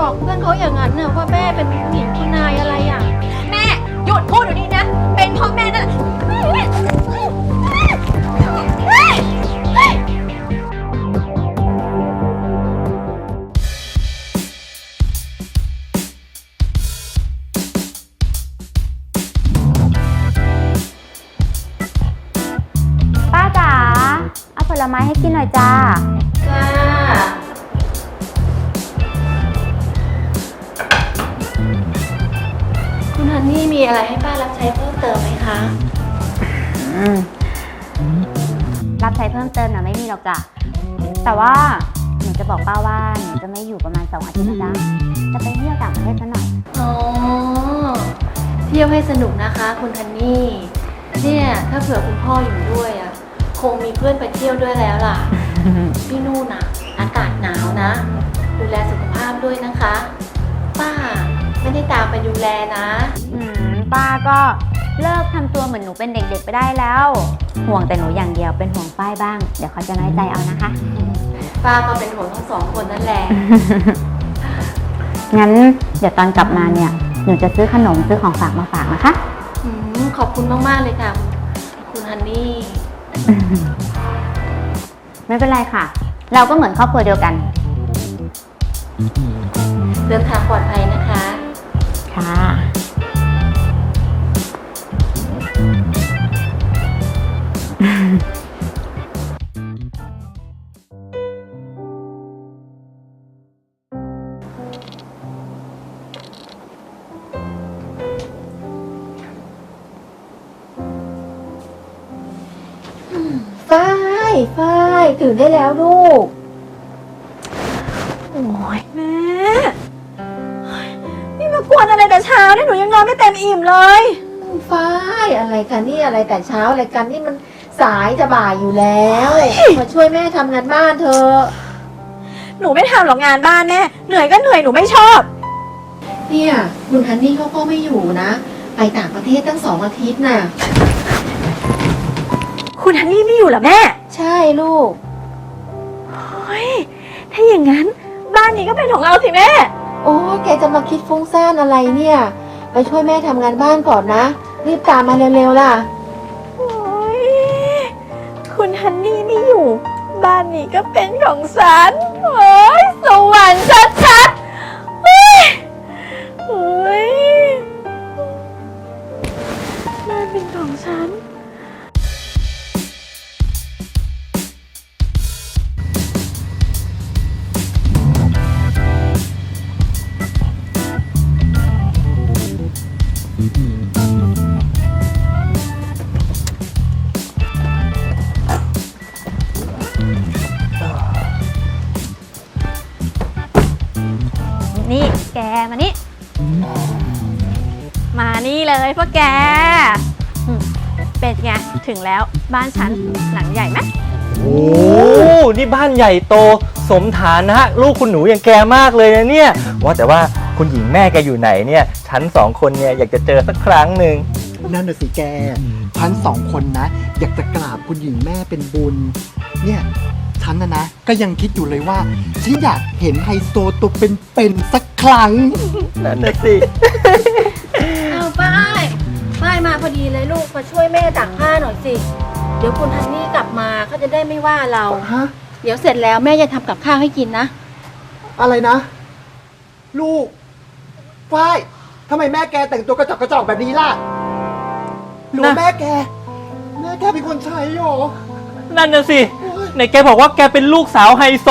บอกเพื่อนเขาอย่างนั้นน่ะว่าแม่เป็นผู้หญิงคุณนายอะไรอะ แม่หยุดพูดเดี๋ยวนี้นะ เป็นเพราะแม่นั่นแหละป้าจ๋าเอาผลไม้ให้กินหน่อยจ้า จ้า คุณฮันนี่มีอะไรให้ป้ารับใช้เพิ่มเติมไหมคะ รับใช้เพิ่มเติมนะไม่มีหรอกจ้ะแต่ว่าหนูจะบอกป้าว่าหนูจะไม่อยู่ประมาณสองอาทิตย์นะจ๊ะจะไปเที่ยวต่างประเทศซะหน่อย อ๋อ เที่ยวให้สนุกนะคะคุณฮันนี่ เนี่ยถ้าเผื่อคุณพ่ออยู่ด้วยอะคงมีเพื่อนไปเที่ยวด้วยแล้วล่ะ ที่นู่นน่ะ อากาศหนาวนะ ดูแลสุขภาพด้วยนะคะป้า ไม่ได้ตามไปดูแลนะ อืมป้าก็เลิกทำตัวเหมือนหนูเป็นเด็กๆไปได้แล้ว ห่วงแต่หนูอย่างเดียวเป็นห่วงป้ายบ้าง เดี๋ยวเขาจะน้อยใจเอานะคะ ป้าก็เป็นห่วงทั้งสองคนนั่นแหละ งั้นเดี๋ยวตอนกลับมาเนี่ยหนูจะซื้อขนมซื้อของฝากมาฝากนะคะ อืมขอบคุณมากๆเลยค่ะ คุณฮันนี่ไม่เป็นไรค่ะ เราก็เหมือนครอบครัวเดียวกัน เดินทางปลอดภัยนะคะ ค่ะฝ้ายฝ้ายตื่นได้แล้วลูก โอ้ยแม่เฮ้ยนี่มา กวนอะไรแต่เช้าเนี่ยหนูยังนอนไม่เต็มอิ่มเลยฝ้ายอะไรกันนี่อะไรแต่เช้าอะไรกันนี่มันสายจะบ่ายอยู่แล้ว มาช่วยแม่ทำงานบ้านเธอะหนูไม่ทำหรอกงานบ้านแม่เหนื่อยก็เหนื่อยหนูไม่ชอบ เนี่ย คุณฮันนี่เขาก็ไม่อยู่นะ ไปต่างประเทศตั้งสองอาทิตย์น่ะ คุณฮันนี่ไม่อยู่เหรอแม่ ใช่ลูกเฮ้ยถ้าอย่างนั้น บ้านนี้ก็เป็นของเราสิแม่ โอ้แกจะมาคิดฟุ้งซ่านอะไรเนี่ย ไปช่วยแม่ทำงานบ้านก่อนนะ รีบตามมาเร็วๆล่ะ โอ้ยคุณฮันนี่ไม่อยู่ บ้านนี้ก็เป็นของฉันโอ้ยสวรรค์ชัดๆเฮ้ยโอ้ยบ้านเป็นของฉัน แกมานี่ มานี่เลยพวกแกอืมเป็นไงถึงแล้วบ้านฉันหลังใหญ่ไหมโอ้นี่บ้านใหญ่โตสมฐานะลูกคุณหนูอย่างแกมากเลยนะเนี่ย ว่าแต่ว่าคุณหญิงแม่แกอยู่ไหนเนี่ย ฉันสองคนเนี่ยอยากจะเจอสักครั้งหนึ่งนั่นน่ะสิแกฉันสองคนนะ อยากจะกราบคุณหญิงแม่เป็นบุญ เนี่ย ฉันนะนะ ก็ยังคิดอยู่เลยว่าฉันอยากเห็นไฮโซตัวเป็นๆสักครั้ง นั่นน่ะสิอ้าวฝ้ายฝ้ายมาพอดีเลยลูกมาช่วยแม่ตักผ้าหน่อยสิ เดี๋ยวคุณฮันนี่กลับมาเขาจะได้ไม่ว่าเรา ฮะ เดี๋ยวเสร็จแล้วแม่จะทำกับข้าวให้กินนะ อะไรนะ ลูกฝ้ายทำไมแม่แกแต่งตัวกระจอกกระจอกแบบนี้ล่ะหรือว่านะแม่แก แม่แกเป็นคนใช้หรอ นั่นน่ะสิ ไหนแกบอกว่าแกเป็นลูกสาวไฮโซ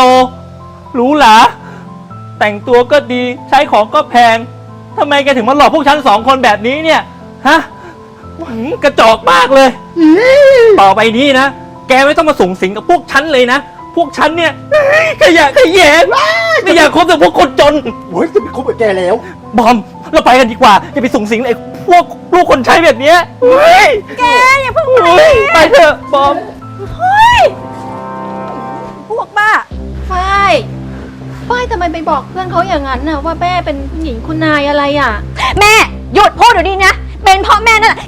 หรู้หรอแต่งตัวก็ดีใช้ของก็แพงทำไมแกถึงมาหลอกพวกฉันสองคนแบบนี้เนี่ย ฮะหืมกระจอกมากเลย ต่อไปนี้นะ แกไม่ต้องมาสูงสิงกับพวกฉันเลยนะ พวกฉันเนี่ยเฮ้ยขยะขยงไม่อยากคบกับพวกคนจน โอ้ยจะไปคบกับแกแล้ว บอม เราไปกันดีกว่าอย่าไปสูงสิงไอ้พวกลูกคนใช้แบบเนี้ยเฮ้ยแกอย่าเพิ่งไปเฮ้ยไปเถอะบอม เฮ้ย พวกบ้า ฝ้าย ฝ้ายทำไมไปบอกเพื่อนเขาอย่างนั้นน่ะว่าแม่เป็นผู้หญิงคุณนายอะไรอะ แม่หยุดพูดเดี๋ยวนี้นะ เป็นเพราะแม่นั่นแหละ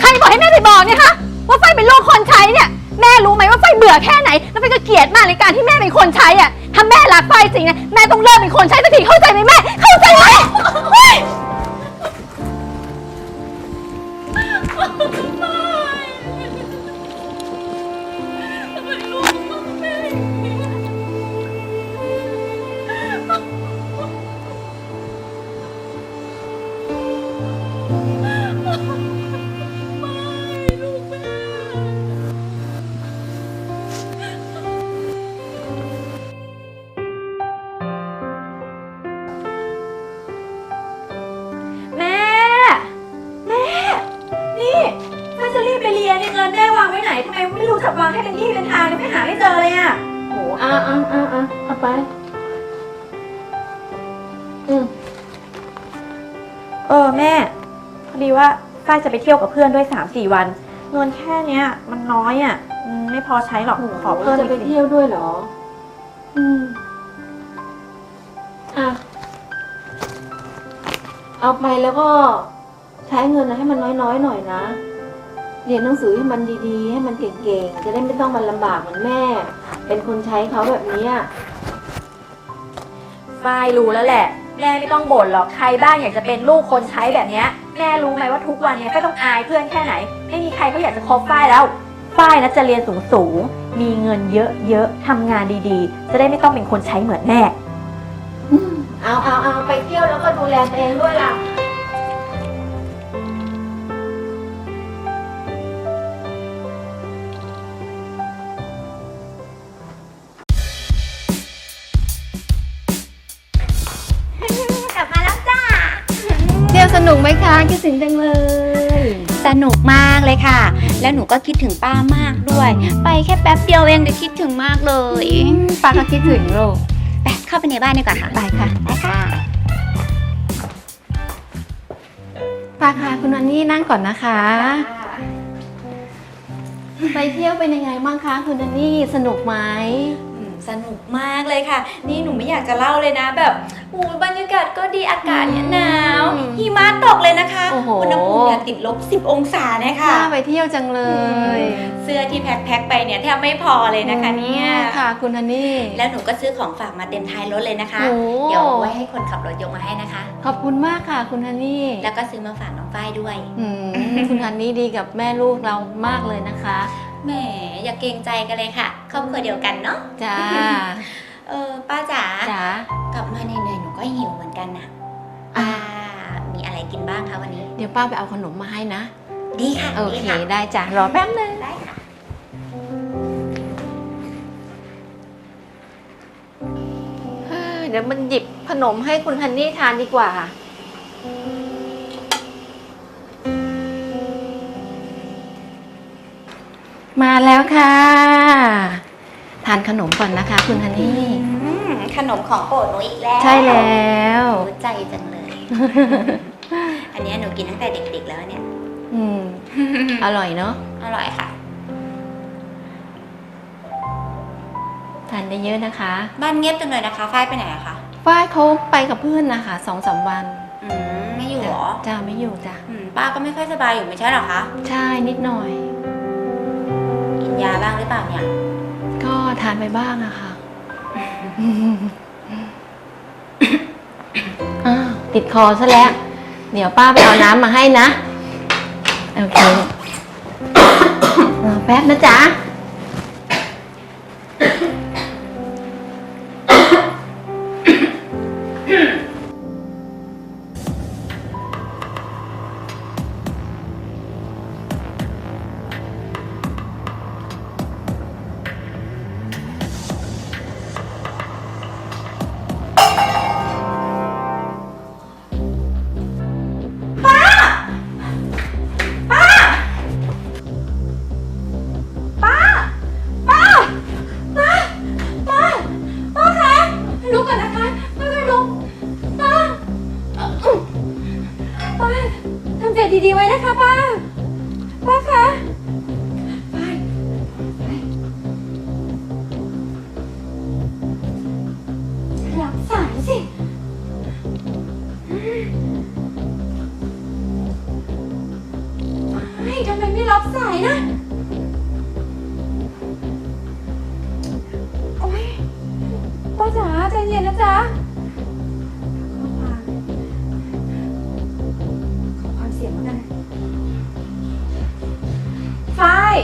ใครบอกให้แม่ไปบอกเนี่ยคะว่าไฟเป็นลูกคนใช้เนี่ย แม่รู้ไหมว่าไฟเบื่อแค่ไหน แล้วฝ้ายก็เกลียดมากในการที่แม่เป็นคนใช้อะถ้าแม่รักฝ้ายจริงนะแม่ต้องเลิกเป็นคนใช้สักทีเข้าใจไหมแม่ เข้าใจไหมเฮ้ยแม่ เออแม่ พอดีว่าฝ้ายจะไปเที่ยวกับเพื่อนด้วยสามสี่วัน เงินแค่เนี้ย มันน้อยอะอืมไม่พอใช้หรอกขอเพิ่มจะอีกไปสิเที่ยวด้วยเหรอ อืม อะ เอาไปแล้วก็ใช้เงินให้มันน้อยๆหน่อยนะ เรียนหนังสือให้มันดีๆ ให้มันเก่งๆ จะได้ไม่ต้องมาลำบากเหมือนแม่ เป็นคนใช้เขาแบบนี้อะฝ้ายรู้แล้วแหละ แม่ไม่ต้องบ่นหรอกใครบ้างอยากจะเป็นลูกคนใช้แบบเนี้ยแม่รู้ไหมว่าทุกวันเนี้ยก็ต้องอายเพื่อนแค่ไหน ไม่มีใครก็อยากจะคบฝ้ายแล้วฝ้ายนะจะเรียนสูงๆมีเงินเยอะๆทำงานดีๆ จะได้ไม่ต้องเป็นคนใช้เหมือนแม่ เอาเอาเอาไปเที่ยวแล้วก็ดูแลตัวเองด้วยล่ะ คะคิดถึงจังเลย สนุกมากเลยค่ะ แล้วหนูก็คิดถึงป้ามากด้วย ไปแค่แป๊บเดียวเองแต่คิดถึงมากเลยป้าก็คิดถึงลูกไปเข้าไปในบ้านดีกว่าค่ะไปค่ะไปค่ะป้าค่ะคุณอันนี่นั่งก่อนนะคะ ไปเที่ยวเป็นยังไงบ้างคะคุณอันนี่สนุกไหมอืม สนุกมากเลยค่ะ นี่หนูไม่อยากจะเล่าเลยนะ แบบโอ้ยบรรยากาศก็ดีอากาศเนี่ยหนาวอืมหิมะตกเลยนะคะโอ้โหอุณหภูมิเนี่ยติดลบ 10 องศานะคะ น่าไปเที่ยวจังเลยเสื้อที่แพ็คแพ็คๆไปเนี่ยแทบไม่พอเลยนะคะเนี่ยค่ะคุณฮันนี่ แล้วหนูก็ซื้อของฝากมาเต็มท้ายรถเลยนะคะ โอ้ เดี๋ยวไว้ให้คนขับรถยกมาให้นะคะ ขอบคุณมากค่ะคุณฮันนี่แล้วก็ซื้อมาฝากน้องฝ้ายด้วย อืมคุณฮันนี่ดีกับแม่ลูกเรามากเลยนะคะ แหมอย่าเกรงใจกันเลยค่ะครอบครัวเดียวกันเนาะจ้าเออป้าจ๋าจ้ากลับมาเหนื่อยๆหนูก็หิวเหมือนกันนะป้ามีอะไรกินบ้างคะวันนี้ เดี๋ยวป้าไปเอาขนมมาให้นะ ดีค่ะโอดีเคค่ะได้จ้ะรอแป๊บนึงได้ค่ะเฮ้ยเดี๋ยวมันหยิบขนมให้คุณฮันนี่ทานดีกว่า มาแล้วค่ะ ทานขนมก่อนนะคะ คุณฮันนี่ อืมขนมของโปรดหนูอีกแล้วใช่แล้ว รู้ใจจังเลย อันเนี้ยหนูกินตั้งแต่เด็กๆแล้วเนี่ย อืม อร่อยเนาะอร่อยค่ะ ทานได้เยอะนะคะ บ้านเงียบจังเลยนะคะ ฝ้ายไปไหนอะคะ ฝ้ายเขาไปกับเพื่อนนะคะสองสามวันอืม ไม่อยู่เหรอ จ้าไม่อยู่จ้ะ อืม ป้าก็ไม่ค่อยสบายอยู่ไม่ใช่เหรอคะ ใช่นิดหน่อยกิน ยาบ้างหรือเปล่าเนี่ย ก็ทานไปบ้างอะค่ะอ้าวติดคอซะแล้ว เดี๋ยวป้าไปเอาน้ำมาให้นะ โอเครอแป๊บนะจ๊ะ ทำไมไม่รับสายนะ โอ๊ยป้าจ๋าใจเย็นนะจ๊ะขอความเสียงแล้วกันฝ้าย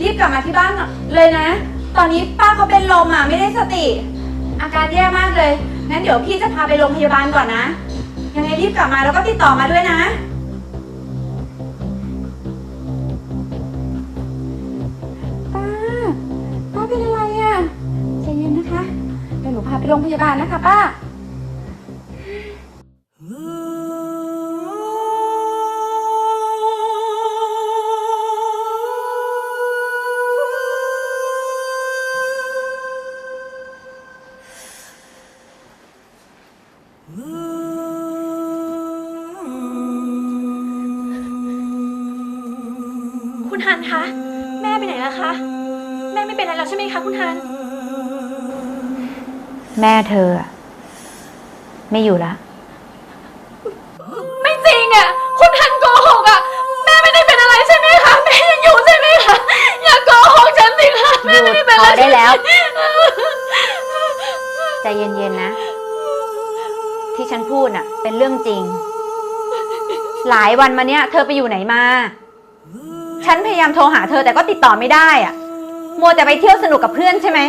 รีบกลับมาที่บ้านเลยนะ ตอนนี้ป้าเขาเป็นลมอะไม่ได้สติ อาการแย่มากเลย งั้นเดี๋ยวพี่จะพาไปโรงพยาบาลก่อนนะ ยังไงรีบกลับมาแล้วก็ติดต่อมาด้วยนะาไปโรงพยาบาลนะคะป้า คุณฮันคะ แม่ไปไหนแล้วคะ แม่ไม่เป็นอะไรแล้วใช่ไหมคะคุณฮัน แม่เธออะไม่อยู่ละ ไม่จริงอะ คุณฮันโกหกอะ แม่ไม่ได้เป็นอะไรใช่ไหมคะ แม่ยังอยู่ใช่ไหมคะ อย่าโกหกฉันสิคะแม่ไม่ได้เป็นอะไรหยุดพอได้แล้วใช่ไหมใจเย็นๆนะ ที่ฉันพูดน่ะ เป็นเรื่องจริง หลายวันมาเนี้ย เธอไปอยู่ไหนมา ฉันพยายามโทรหาเธอแต่ก็ติดต่อไม่ได้อะมัวแต่ไปเที่ยวสนุกกับเพื่อนใช่ไหม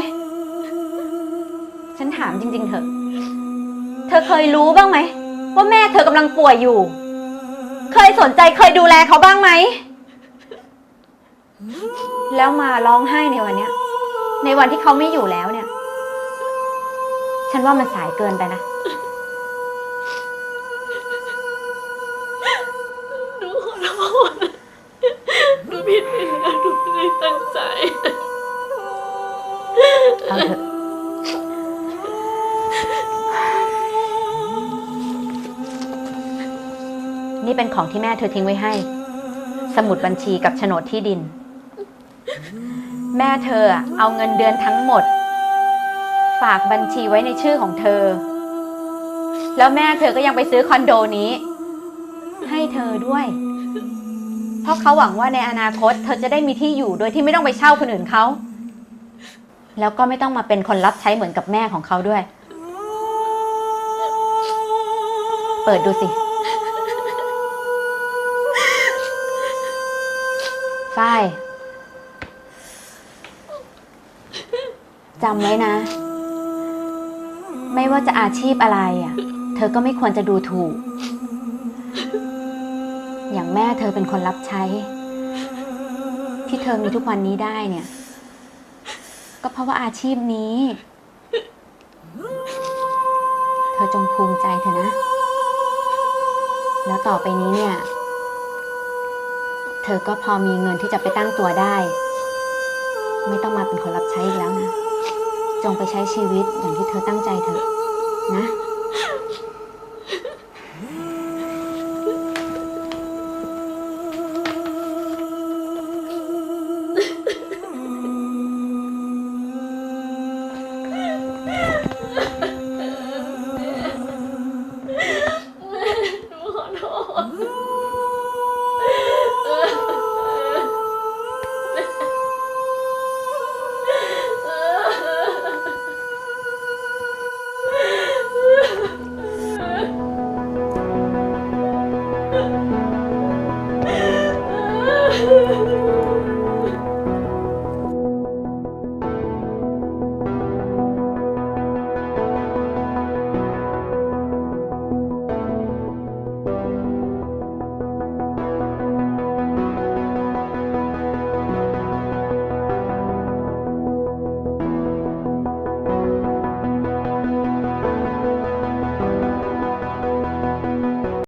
ฉันถามจริง ๆ เถอะ เธอเคยรู้บ้างไหม ว่าแม่เธอกำลังป่วยอยู่ เคยสนใจเคยดูแลเขาบ้างไหม แล้วมาร้องไห้ในวันเนี้ย ในวันที่เขาไม่อยู่แล้วเนี่ย ฉันว่ามันสายเกินไปนะ หนูขอโทษหนูผิดไปแล้วหนูไม่ได้ตั้งใจ เอาเถอะ นี่เป็นของที่แม่เธอทิ้งไว้ให้ สมุดบัญชีกับโฉนดที่ดิน แม่เธอเอาเงินเดือนทั้งหมด ฝากบัญชีไว้ในชื่อของเธอ แล้วแม่เธอก็ยังไปซื้อคอนโดนี้ ให้เธอด้วย เพราะเขาหวังว่าในอนาคต เธอจะได้มีที่อยู่โดยที่ไม่ต้องไปเช่าคนอื่นเขา แล้วก็ไม่ต้องมาเป็นคนรับใช้เหมือนกับแม่ของเขาด้วย เปิดดูสิ ฝ้ายจำไว้นะ ไม่ว่าจะอาชีพอะไรอะ เธอก็ไม่ควรจะดูถูก อย่างแม่เธอเป็นคนรับใช้ ที่เธอมีทุกวันนี้ได้เนี่ย ก็เพราะว่าอาชีพนี้ เธอจงภูมิใจเถอะนะ แล้วต่อไปนี้เนี่ย เธอก็พอมีเงินที่จะไปตั้งตัวได้ ไม่ต้องมาเป็นคนรับใช้อีกแล้วนะ จงไปใช้ชีวิตอย่างที่เธอตั้งใจเถอะนะ